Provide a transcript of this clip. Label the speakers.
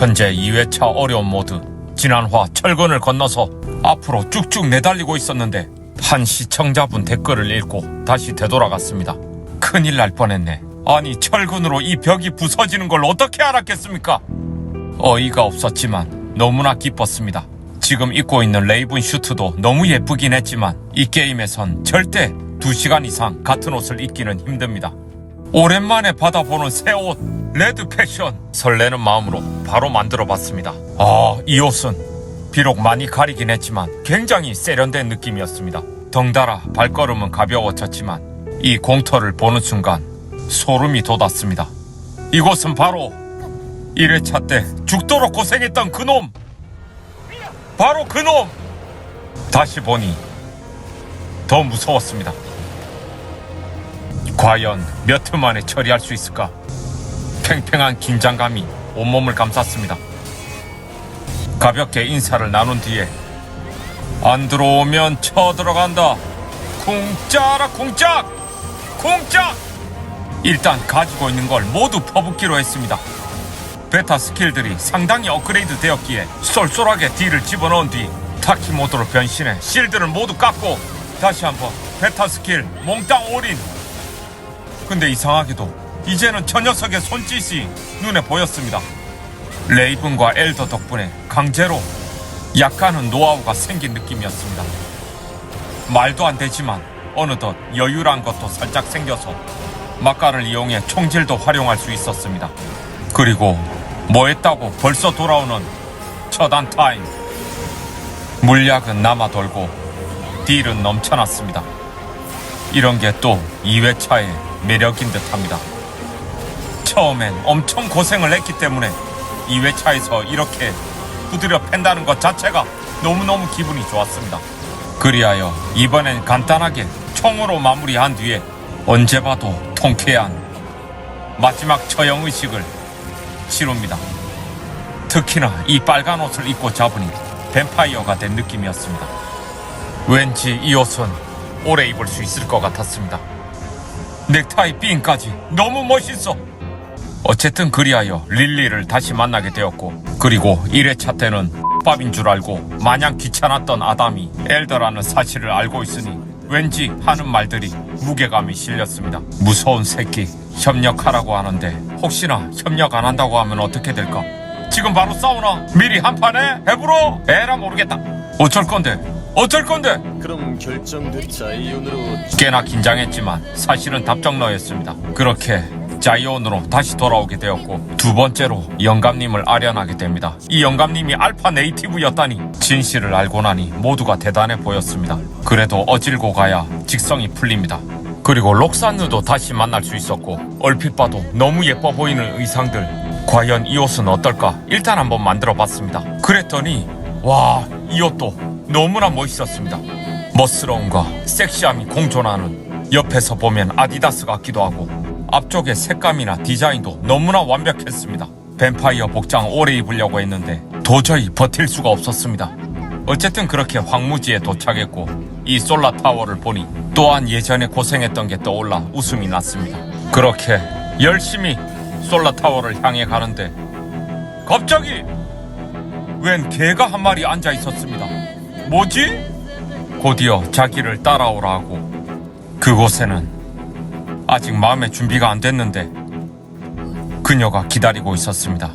Speaker 1: 현재 2회차 어려운 모드 진안화 철근을 건너서 앞으로 쭉쭉 내달리고 있었는데 한 시청자분 댓글을 읽고 다시 되돌아갔습니다. 큰일 날 뻔했네. 아니 철근으로 이 벽이 부서지는 걸 어떻게 알았겠습니까? 어이가 없었지만 너무나 기뻤습니다. 지금 입고 있는 레이븐 슈트도 너무 예쁘긴 했지만 이 게임에선 절대 2시간 이상 같은 옷을 입기는 힘듭니다. 오랜만에 받아보는 새 옷, 레드 패션. 설레는 마음으로 바로 만들어 봤습니다. 아, 이 옷은 비록 많이 가리긴 했지만 굉장히 세련된 느낌이었습니다. 덩달아 발걸음은 가벼워졌지만 이 공터를 보는 순간 소름이 돋았습니다. 이곳은 바로 1회차 때 죽도록 고생했던 그놈! 바로 그놈! 다시 보니 더 무서웠습니다. 과연 몇트 만에 처리할 수 있을까? 팽팽한 긴장감이 온몸을 감쌌습니다. 가볍게 인사를 나눈 뒤에 안 들어오면 쳐 들어간다. 쿵짜라 쿵짝! 쿵짝! 일단 가지고 있는 걸 모두 퍼붓기로 했습니다. 베타 스킬들이 상당히 업그레이드 되었기에 쏠쏠하게 딜을 집어넣은 뒤 타키 모드로 변신해 실드를 모두 깎고 다시 한번 베타 스킬 몽땅 올인 근데 이상하게도 이제는 저 녀석의 손짓이 눈에 보였습니다. 레이븐과 엘더 덕분에 강제로 약간은 노하우가 생긴 느낌이었습니다. 말도 안 되지만 어느덧 여유란 것도 살짝 생겨서 막간을 이용해 총질도 활용할 수 있었습니다. 그리고 뭐 했다고 벌써 돌아오는 처단 타임. 물약은 남아 돌고 딜은 넘쳐났습니다. 이런 게 또 2회차의 매력인 듯 합니다. 처음엔 엄청 고생을 했기 때문에 2회차에서 이렇게 두드려 팬다는 것 자체가 너무너무 기분이 좋았습니다. 그리하여 이번엔 간단하게 총으로 마무리한 뒤에 언제 봐도 통쾌한 마지막 처형 의식을 치릅니다. 특히나 이 빨간 옷을 입고 잡으니 뱀파이어가 된 느낌이었습니다. 왠지 이 옷은 오래 입을 수 있을 것 같았습니다. 넥타이 핀까지 너무 멋있어. 어쨌든 그리하여 릴리를 다시 만나게 되었고 그리고 1회차 때는 밥인 줄 알고 마냥 귀찮았던 아담이 엘더라는 사실을 알고 있으니 왠지 하는 말들이 무게감이 실렸습니다. 무서운 새끼 협력하라고 하는데 혹시나 협력 안 한다고 하면 어떻게 될까? 지금 바로 싸우나? 미리 한판에 해부러? 에라 모르겠다. 어쩔 건데? 어쩔 건데?
Speaker 2: 그럼 결정된 자이온으로
Speaker 1: 꽤나 긴장했지만 사실은 답정너였습니다. 그렇게 자이온으로 다시 돌아오게 되었고 두 번째로 영감님을 아련하게 됩니다. 이 영감님이 알파 네이티브였다니 진실을 알고 나니 모두가 대단해 보였습니다. 그래도 어질고 가야 직성이 풀립니다. 그리고 록산누도 다시 만날 수 있었고 얼핏 봐도 너무 예뻐 보이는 의상들 과연 이 옷은 어떨까 일단 한번 만들어 봤습니다. 그랬더니 와 이 옷도 너무나 멋있었습니다. 멋스러움과 섹시함이 공존하는 옆에서 보면 아디다스 같기도 하고 앞쪽의 색감이나 디자인도 너무나 완벽했습니다. 뱀파이어 복장 오래 입으려고 했는데 도저히 버틸 수가 없었습니다. 어쨌든 그렇게 황무지에 도착했고 이 솔라 타워를 보니 또한 예전에 고생했던 게 떠올라 웃음이 났습니다. 그렇게 열심히 솔라 타워를 향해 가는데 갑자기 웬 개가 한 마리 앉아 있었습니다. 뭐지? 곧이어 자기를 따라오라 하고 그곳에는 아직 마음의 준비가 안 됐는데 그녀가 기다리고 있었습니다.